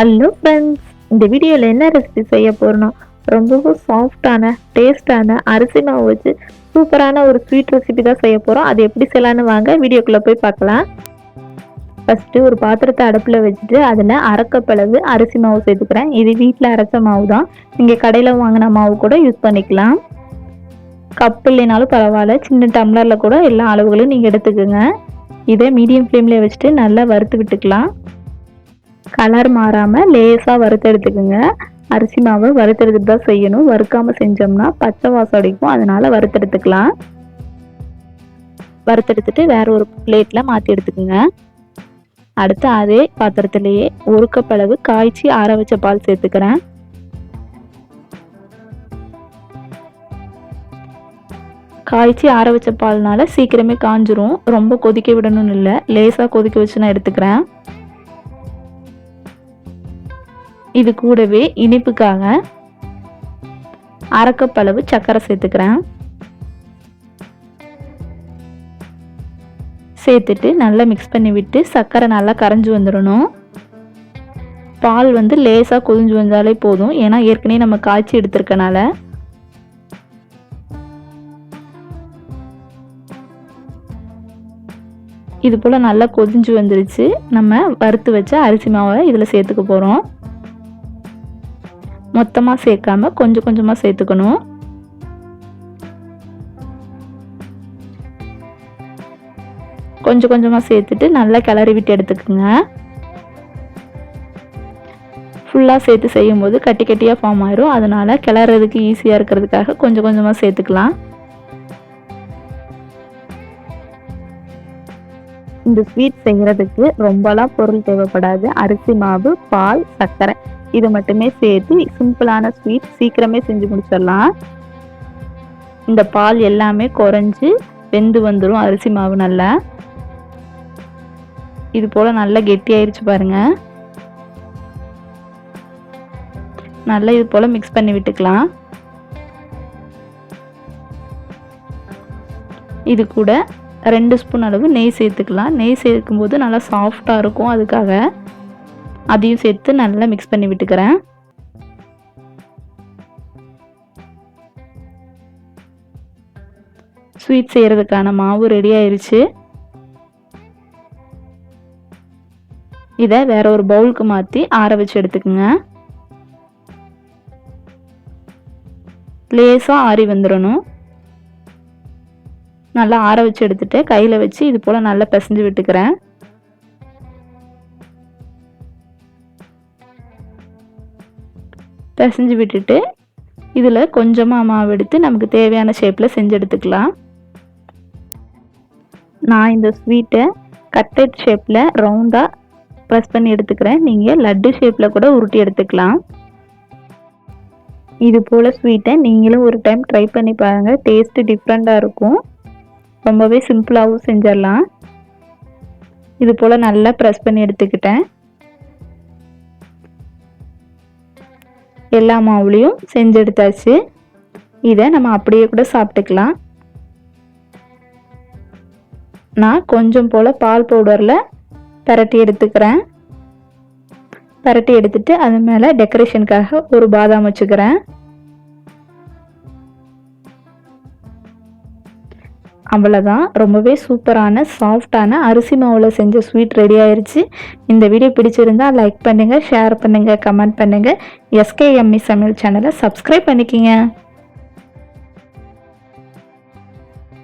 Hello friends இந்த வீடியோவில் என்ன ரெசிபி செய்ய போகிறோன்னா ரொம்பவும் சாஃப்டான டேஸ்டான அரிசி மாவு வச்சு சூப்பரான ஒரு ஸ்வீட் ரெசிபி தான் செய்ய போகிறோம் அது எப்படி செய்யலான்னு வாங்க வீடியோக்குள்ளே போய் பார்க்கலாம். ஃபஸ்ட்டு ஒரு பாத்திரத்தை அடுப்பில் வச்சுட்டு அதில் அரைக்கப்பளவு அரிசி மாவு சேர்த்துக்கிறேன். இது வீட்டில் அரைச்ச மாவு தான். நீங்கள் கடையில் வாங்கின மாவு கூட யூஸ் பண்ணிக்கலாம். கப் இல்லைனாலும் பரவாயில்ல. சின்ன டம்ளரில் கூட எல்லா அளவுகளும் நீங்கள் எடுத்துக்கோங்க. இதை மீடியம் ஃப்ளேமில் வச்சுட்டு நல்லா வறுத்து விட்டுக்கலாம். கலர் மாறாமல் லேசாக வறுத்தெடுத்துக்குங்க அரிசி மாவை வறுத்தெடுத்துட்டு தான் செய்யணும். வறுக்காமல் செஞ்சோம்னா பச்சை வாசம் அடிக்கும். அதனால் வறுத்தெடுத்துக்கலாம் வறுத்தெடுத்துட்டு வேற ஒரு பிளேட்டில் மாற்றி எடுத்துக்கோங்க. அடுத்து அதே பாத்திரத்திலேயே ஒரு கப் அளவு காய்ச்சி ஆற வச்ச பால் சேர்த்துக்கிறேன். காய்ச்சி ஆற வச்ச பால்னால சீக்கிரமே காஞ்சிரும். ரொம்ப கொதிக்க விடணும்னு இல்லை. லேசாக கொதிக்க வச்சு நான் எடுத்துக்கிறேன். இது கூடவே இனிப்புக்காக அரைக்கப்பளவு சர்க்கரை சேர்த்துக்கிறேன். சேர்த்துட்டு நல்லா மிக்ஸ் பண்ணி விட்டு சர்க்கரை நல்லா கரைஞ்சி வந்துடணும். பால் வந்து லேசாக கொதிஞ்சு வந்தாலே போதும். ஏன்னா ஏற்கனவே நம்ம காய்ச்சி எடுத்திருக்கனால. இது போல் நல்லா கொதிஞ்சு வந்துருச்சு. நம்ம வறுத்து வச்ச அரிசி மாவை இதில் சேர்த்துக்க போகிறோம் மொத்தமாக சேர்க்காம கொஞ்சம் கொஞ்சமாக சேர்த்துக்கணும். கொஞ்சம் கொஞ்சமாக சேர்த்துட்டு நல்லா கிளறி விட்டு எடுத்துக்கோங்க. ஃபுல்லாக சேர்த்து செய்யும்போது கட்டி கட்டியாக ஃபார்ம் ஆயிரும். அதனால கிளறதுக்கு ஈஸியாக இருக்கிறதுக்காக கொஞ்சம் கொஞ்சமாக சேர்த்துக்கலாம். இந்த ஸ்வீட் செய்கிறதுக்கு ரொம்பலாம் பொருள் தேவைப்படாது. அரிசி மாவு பால் சர்க்கரை. இது மட்டுமே சேர்த்து சிம்பிளான ஸ்வீட் சீக்கிரமே செஞ்சு முடிச்சிடலாம். இந்த பால் எல்லாமே குறைஞ்சி வெந்து வந்துடும் அரிசி மாவு நல்லா. இது போல் நல்லா கெட்டியாயிருச்சு பாருங்க. நல்லா இது போல் மிக்ஸ் பண்ணி விட்டுக்கலாம். இது கூட ரெண்டு ஸ்பூன் அளவு நெய் சேர்த்துக்கலாம். நெய் சேர்க்கும்போது நல்லா சாஃப்டாக இருக்கும் அதுக்காக. அதையும் சேர்த்து நல்லா மிக்ஸ் பண்ணி விட்டுக்கிறேன். ஸ்வீட் செய்கிறதுக்கான மாவு ரெடி ஆயிடுச்சு இதை வேற ஒரு பவுலுக்கு மாற்றி ஆற வச்சு எடுத்துக்கோங்க. லேசாக ஆறி வந்துடணும் நல்லா ஆற வச்சு எடுத்துகிட்டு கையில் வச்சு இது போல் நல்லா பிசைஞ்சு விட்டுக்கிறேன். பிசைஞ்சு விட்டுட்டு இதில் கொஞ்சமாக மாவு எடுத்து நமக்கு தேவையான ஷேப்பில் செஞ்சு எடுத்துக்கலாம் நான் இந்த ஸ்வீட்டை கட்டட் ஷேப்பில் ரவுண்டாக ப்ரெஸ் பண்ணி எடுத்துக்கிறேன். நீங்கள் லட்டு ஷேப்பில் கூட உருட்டி எடுத்துக்கலாம். இது போல் ஸ்வீட்டை நீங்களும் ஒரு டைம் ட்ரை பண்ணி பாருங்கள் டேஸ்ட்டு டிஃப்ரெண்ட்டாக இருக்கும். ரொம்பவே சிம்பிளாகவும் செஞ்சிடலாம். இது போல் நல்லா ப்ரெஸ் பண்ணி எடுத்துக்கிட்டேன். எல்லா மாவுலேயும் செஞ்சு எடுத்தாச்சு இதை நம்ம அப்படியே கூட சாப்பிட்டுக்கலாம். நான் கொஞ்சம் போல் பால் பவுடரில் பரட்டி எடுத்துக்கிறேன். பரட்டி எடுத்துட்டு அது மேலே டெக்கரேஷனுக்காக ஒரு பாதாம் வச்சுக்கிறேன். அவ்வளோதான் ரொம்பவே சூப்பரான சாஃப்டான அரிசி மாவில் செஞ்ச ஸ்வீட் ரெடி ஆயிடுச்சு இந்த வீடியோ பிடிச்சிருந்தா லைக் பண்ணுங்கள் ஷேர் பண்ணுங்கள் கமெண்ட் பண்ணுங்கள் எஸ்கேஎம்இ சமையல் சேனலை சப்ஸ்கிரைப் பண்ணிக்கிங்க.